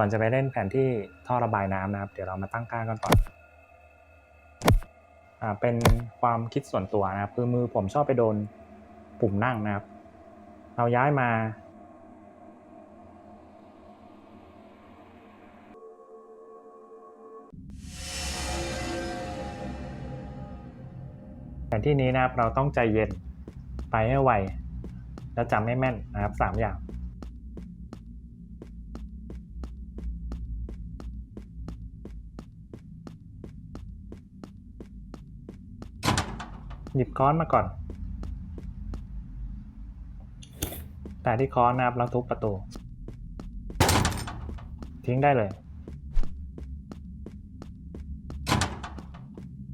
ก่อนจะไปเล่นแผนที่ท่อระบายน้ำนะครับ เดี๋ยวเรามาตั้งค่ากันก่อนอ่าเป็นความคิดส่วนตัวนะครับคือมือผมชอบไปโดนปุ่มนั่งนะครับ เราย้ายมาแผนที่นี้นะครับเราต้องใจเย็นไปให้ไวแล้วจำไม่แม่นนะครับสามอย่าง หยิบค้อนมาก่อน แต่ที่ค้อนนะครับแล้วทุบประตู ทิ้งได้เลย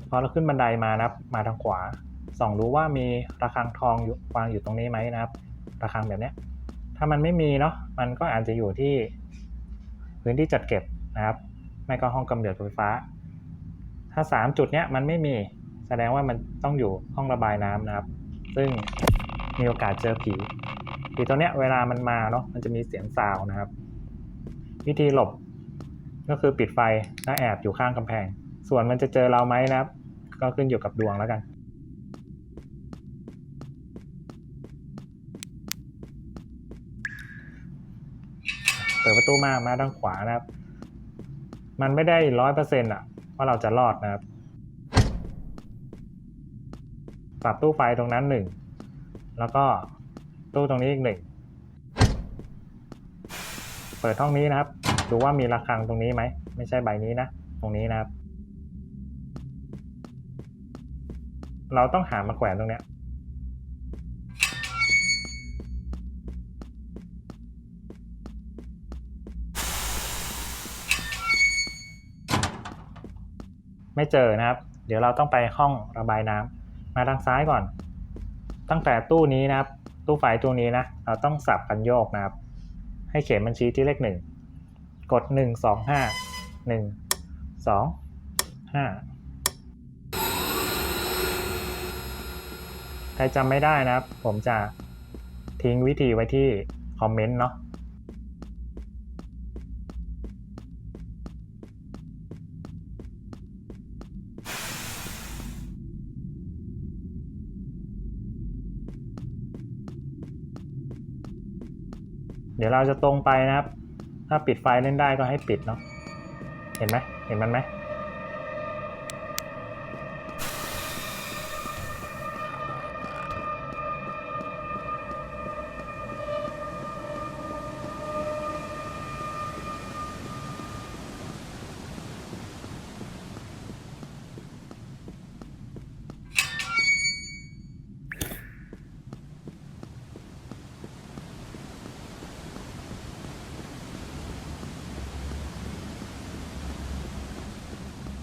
พอเราขึ้นบันไดมานะครับ มาทางขวา ส่องดูว่ามีระฆังทองอยู่วางอยู่ตรงนี้ไหมนะครับ ระฆังแบบเนี้ยถ้ามันไม่มีเนาะ มันก็อาจจะอยู่ที่พื้นที่จัดเก็บนะครับ ไม่ก็ห้องกำเนิดไฟฟ้า ถ้าสามจุดเนี้ยมันไม่มี แสดงว่ามันต้องอยู่ห้องระบายน้ำนะครับ ซึ่งมีโอกาสเจอผี ผีตัวเนี้ยเวลามันมาเนาะมันจะมีเสียงซาวนะครับ วิธีหลบก็คือปิดไฟและแอบอยู่ข้างกำแพง ส่วนมันจะเจอเราไหมนะครับ ก็ขึ้นอยู่กับดวงแล้วกันเปิดประตูมามาทางขวานะครับ มันไม่ได้ร้อยเปอร์เซ็นต์อะว่าเราจะรอดนะครับ ปรับตู้ไฟตรงนั้นหนึ่งแล้วก็ตู้ตรงนี้อีกหนึ่งเปิดห้องนี้นะครับ ดูว่ามีระฆังตรงนี้ไหมไม่ใช่ใบนี้นะตรงนี้นะครับ เราต้องหามาแขวนตรงเนี้ยไม่เจอนะครับ เดี๋ยวเราต้องไปห้องระบายน้ำ มาทางซ้ายก่อน ตั้งแต่ตู้นี้นะครับ ตู้ไฟตู้นี้นะ เราต้องสับกันโยกนะครับ ให้เข็มมันชี้ที่เลขหนึ่ง กดหนึ่งสองห้าหนึ่งสองห้าใครจำไม่ได้นะครับ ผมจะทิ้งวิธีไว้ที่คอมเมนต์เนาะ เดี๋ยวเราจะตรงไปนะครับ ถ้าปิดไฟเล่นได้ก็ให้ปิดเนาะ เห็นไหมเห็นมันไหม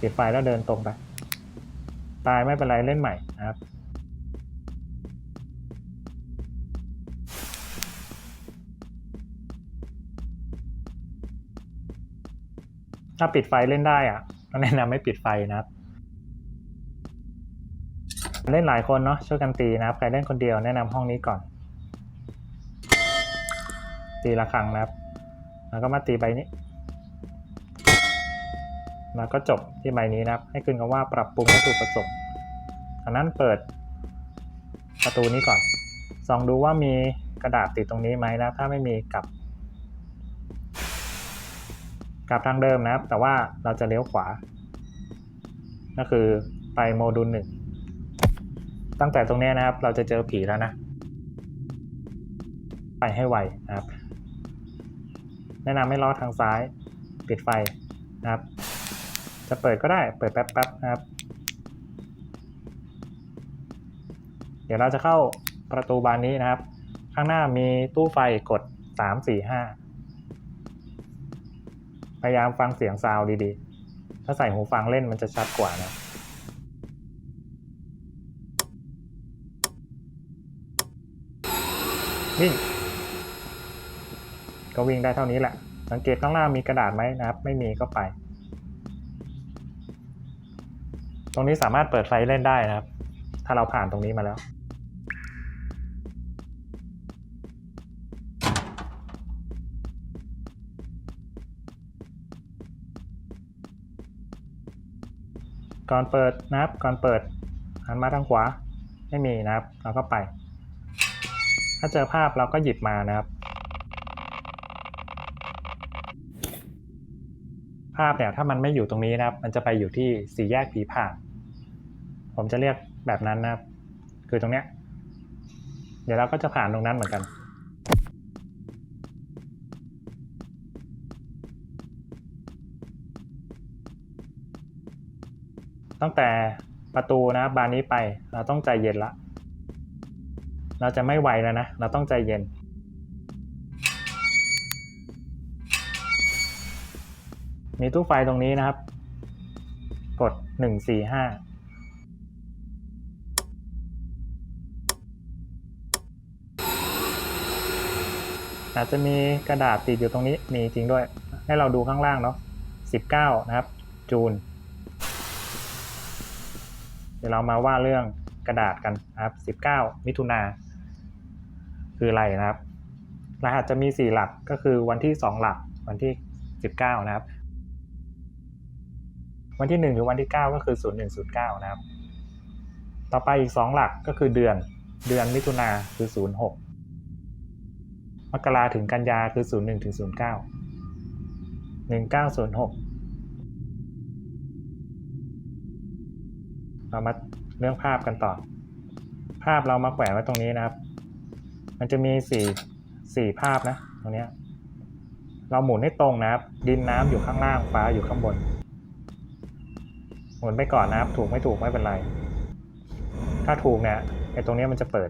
ปิดไฟแล้วเดินตรงไป ตายไม่เป็นไรเล่นใหม่นะครับ ถ้าปิดไฟเล่นได้อะแนะนำไม่ปิดไฟนะครับ เล่นหลายคนเนาะช่วยกันตีนะครับ ใครเล่นคนเดียวแนะนำห้องนี้ก่อน ตีละครั้งนะครับ แล้วก็มาตีใบนี้ แล้วก็จบที่ใบนี้นะครับ ให้ขึ้นคำว่าปรับปรุงวัตถุประสงค์จากนั้นเปิดประตูนี้ก่อน ส่องดูว่ามีกระดาษติดตรงนี้ไหมนะ ถ้าไม่มีกลับ กลับทางเดิมนะครับ แต่ว่าเราจะเลี้ยวขวา ก็คือไปโมดูลหนึ่ง ตั้งแต่ตรงนี้นะครับ เราจะเจอผีแล้วนะ ไปให้ไวนะครับ แนะนำให้ล้อทางซ้าย ปิดไฟนะครับ จะเปิดก็ได้ เปิดแป๊บๆนะครับ เดี๋ยวเราจะเข้าประตูบานนี้นะครับ ข้างหน้ามีตู้ไฟกด 3 4 5 พยายามฟังเสียงซาวดีๆ ถ้าใส่หูฟังเล่นมันจะชัดกว่านะวิ่งก็วิ่งได้เท่านี้แหละ สังเกตข้างล่างมีกระดาษไหมนะครับ ไม่มีก็ไป ตรงนี้สามารถเปิดไฟเล่นได้นะครับ ถ้าเราผ่านตรงนี้มาแล้ว ก่อนเปิดนะครับ ก่อนเปิดหันมาทางขวา ไม่มีนะครับ เราก็ไป ถ้าเจอภาพเราก็หยิบมานะครับ ภาพเนี่ยถ้ามันไม่อยู่ตรงนี้นะครับ มันจะไปอยู่ที่สี่แยกผีผ่านผมจะเรียกแบบนั้นนะครับ คือตรงเนี้ย เดี๋ยวเราก็จะผ่านตรงนั้นเหมือนกัน ตั้งแต่ประตูนะบานนี้ไปเราต้องใจเย็นละ เราจะไม่ไหวแล้วนะ เราต้องใจเย็น มีตู้ไฟตรงนี้นะครับ กดหนึ่งสี่ห้าอาจจะมีกระดาษติดอยู่ตรงนี้มีจริงด้วย ให้เราดูข้างล่างเนาะ19 นะครับ จูน เดี๋ยวเรามาว่าเรื่องกระดาษกันนะครับ 19 มิถุนาคืออะไรนะครับ รหัสจะมี 4 หลักก็คือวันที่ 2 หลักวันที่ 19 นะครับ วันที่ 1 หรือวันที่ 9 ก็คือ 0109 นะครับ ต่อไปอีก 2 หลักก็คือเดือน เดือนมิถุนาคือ 06 มกราถึงกันยาคือ 01ถึง09 1906 เรามาเรื่องภาพกันต่อ ภาพเรามาแขวนไว้ตรงนี้นะครับ มันจะมีสี่สี่ภาพนะ ตรงเนี้ยเราหมุนให้ตรงนะครับ ดินน้ำอยู่ข้างล่าง ฟ้าอยู่ข้างบน หมุนไปก่อนนะครับ ถูกไม่ถูกไม่เป็นไร ถ้าถูกเนี่ยไอ้ตรงนี้มันจะเปิด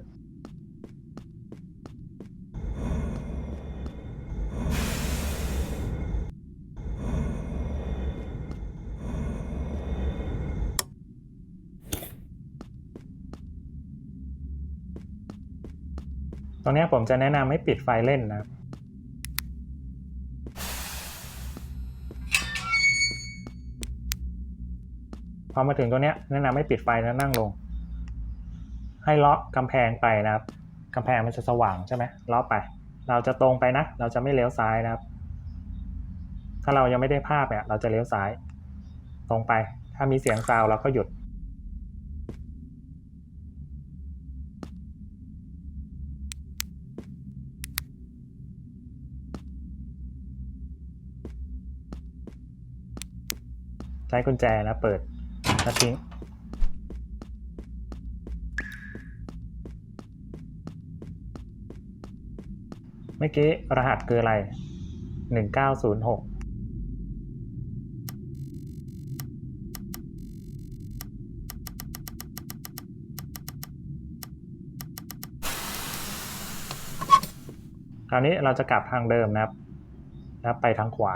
ตรงนี้ผมจะแนะนำให้ปิดไฟเล่นนะครับ พอมาถึงตัวเนี้ยแนะนำให้ปิดไฟแล้วนั่งลง ให้เลาะกำแพงไปนะครับกำแพงมันจะสว่างใช่ไหมเลาะไป เราจะตรงไปนะ เราจะไม่เลี้ยวซ้ายนะครับ ถ้าเรายังไม่ได้ภาพเนี่ย เราจะเลี้ยวซ้าย ตรงไป ถ้ามีเสียงซาวเราก็หยุดใช้กุญแจนะเปิด แล้วทิ้งเมื่อกี้รหัสคืออะไร หนึ่งเก้าศูนย์หกคราวนี้เราจะกลับทางเดิมนะครับ แล้วไปทางขวา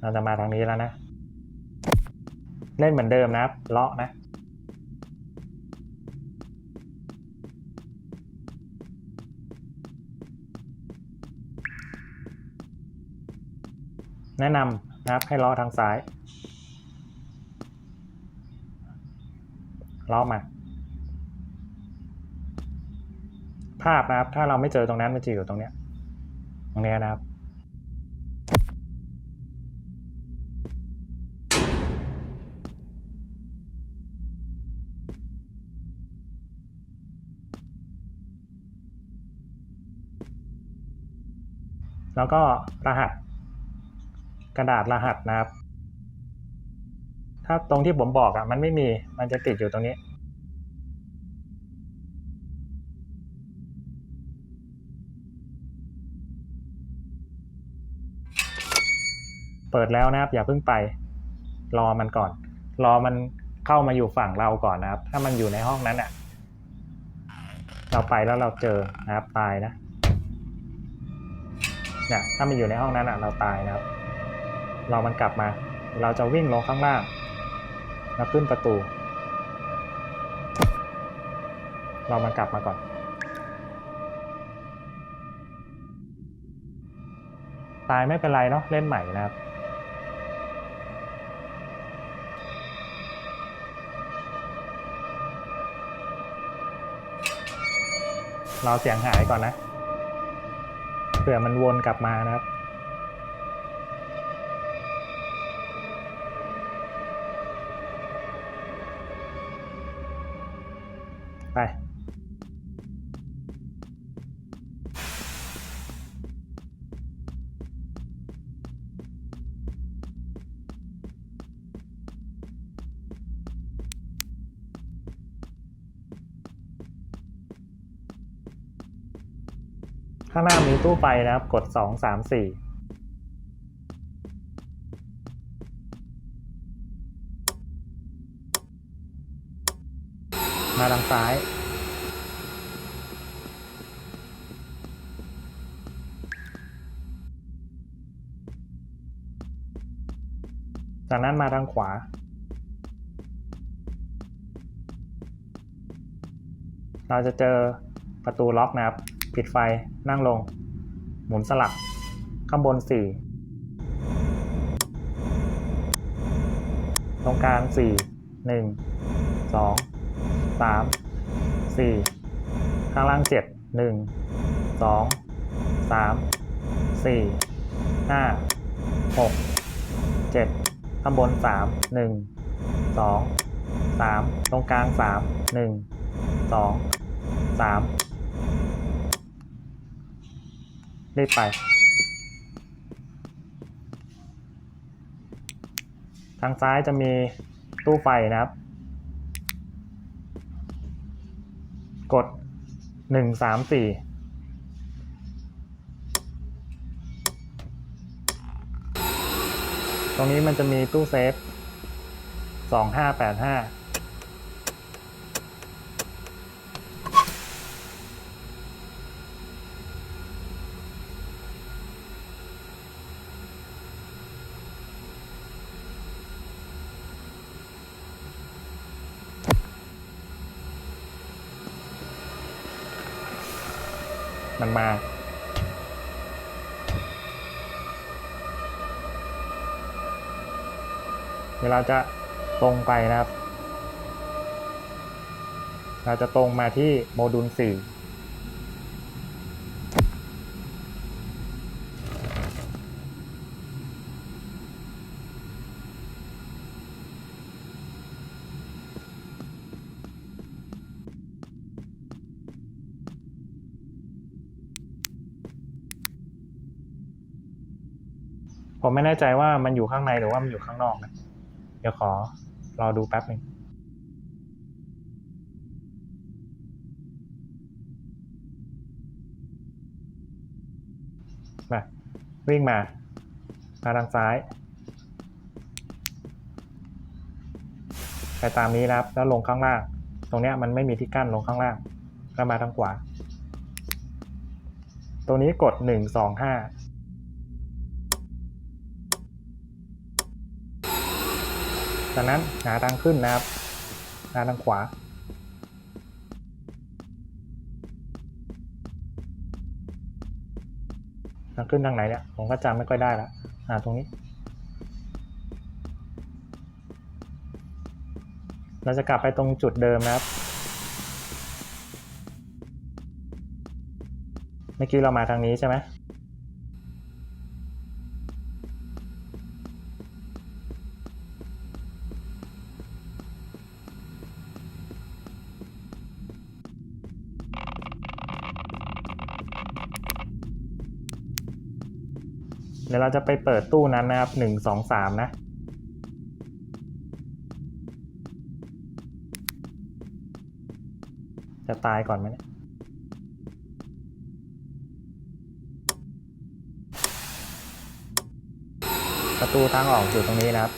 เราจะมาทางนี้แล้วนะ เล่นเหมือนเดิมนะครับเลาะนะแนะนำนะครับให้ลาะทางซ้ายลาะมา ภาพนะครับ ถ้าเราไม่เจอตรงนั้นมันจะอยู่ตรงเนี้ยตรงเนี้ยนะครับ แล้วก็รหัสกระดาษรหัสนะครับ ถ้าตรงที่ผมบอกอะ่ะมันไม่มีมันจะติดอยู่ตรงนี้ เปิดแล้วนะครับ อย่าเพิ่งไป รอมันก่อน รอมันเข้ามาอยู่ฝั่งเราก่อนนะครับ ถ้ามันอยู่ในห้องนั้นอะ เราไปแล้วเราเจอนะครับตายนะ เนี่ยถ้ามันอยู่ในห้องนั้นอะเราตายนะครับ เรามันกลับมา เราจะวิ่งลงข้างล่าง แล้วขึ้นประตู เรามันกลับมาก่อน ตายไม่เป็นไรเนาะเล่นใหม่นะครับเราเสียงหายก่อนนะ เผื่อมันวนกลับมานะครับ ข้างหน้ามีตู้ไฟนะครับ กดสองสามสี่มาทางซ้าย จากนั้นมาทางขวา เราจะเจอประตูล็อกนะครับ ปิดไฟนั่งลง หมุนสลัก ข้างบน 4 ตรงกลาง 4 1 2 3 4 ข้างล่าง 7 1 2 3 4 5 6 7 ข้างบน 3 1 2 3 ตรงกลาง 3 1 2 3 ได้ไป ทางซ้ายจะมีตู้ไฟนะครับ กดหนึ่งสามสี่ตรงนี้มันจะมีตู้เซฟ 2585 มันมา เดี๋วเราจะตรงไปนะครับ เราจะตรงมาที่โมดูล4 ผมไม่แน่ใจว่ามันอยู่ข้างในหรือว่ามันอยู่ข้างนอกนะเดี๋ยวขอรอดูแป๊บหนึ่งมาวิ่งมามาทางซ้ายไปตามนี้นะครับ แล้วลงข้างล่าง ตรงเนี้ยมันไม่มีที่กั้นลงข้างล่างแล้วมาทางขวา ตรงนี้กดหนึ่งสองห้า จากนั้นหาทางขึ้นนะครับ หาทางขวา ทางขึ้นทางไหนเนี่ย ผมก็จำไม่ค่อยได้แล้วหาตรงนี้ เราจะกลับไปตรงจุดเดิมนะครับ เมื่อกี้เรามาทางนี้ใช่ไหม ดี๋ยวเราจะไปเปิดตู้นั้นนะครับหนึ่งสองสามนะ จะตายก่อนไหมเนี่ยประตูทางออกอยู่ตรงนี้นะครับ